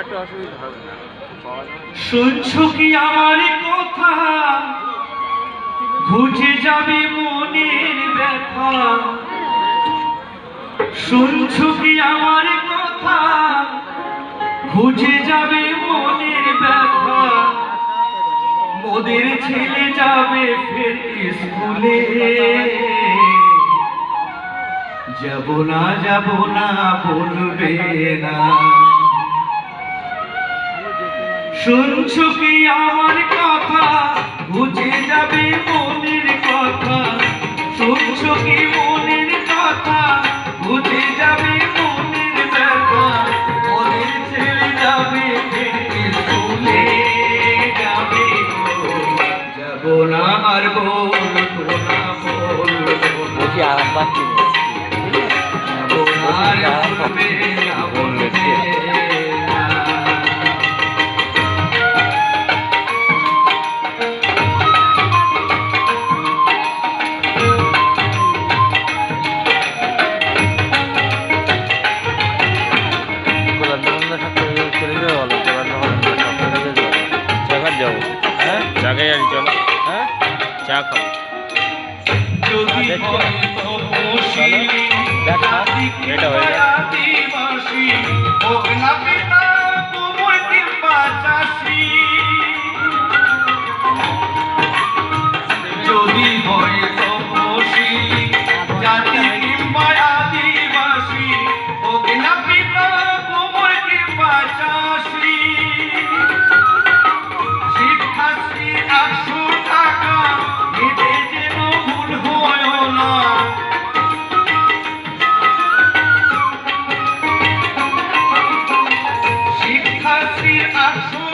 একটা অসুবিধা হবে না। শুনছো কি আমার কথা? বুঝে যাবে মনের ব্যথা। শুনছো কি আমার কথা? বুঝে যাবে মনের ব্যথা। মোদের ছেলে যাবে ফের স্কুলে। যাব না যাব না, বলবে না। শুনছো কি আমার কথা? বুঝে যাবে মনের কথা। শুনছো কি মনের কথা? বুঝে যাবে মনের ব্যথা মনের যাবে যাবে যাব না আর বলব না বলব আর চলো হ্যাঁ চা খাবো চলো Thank you.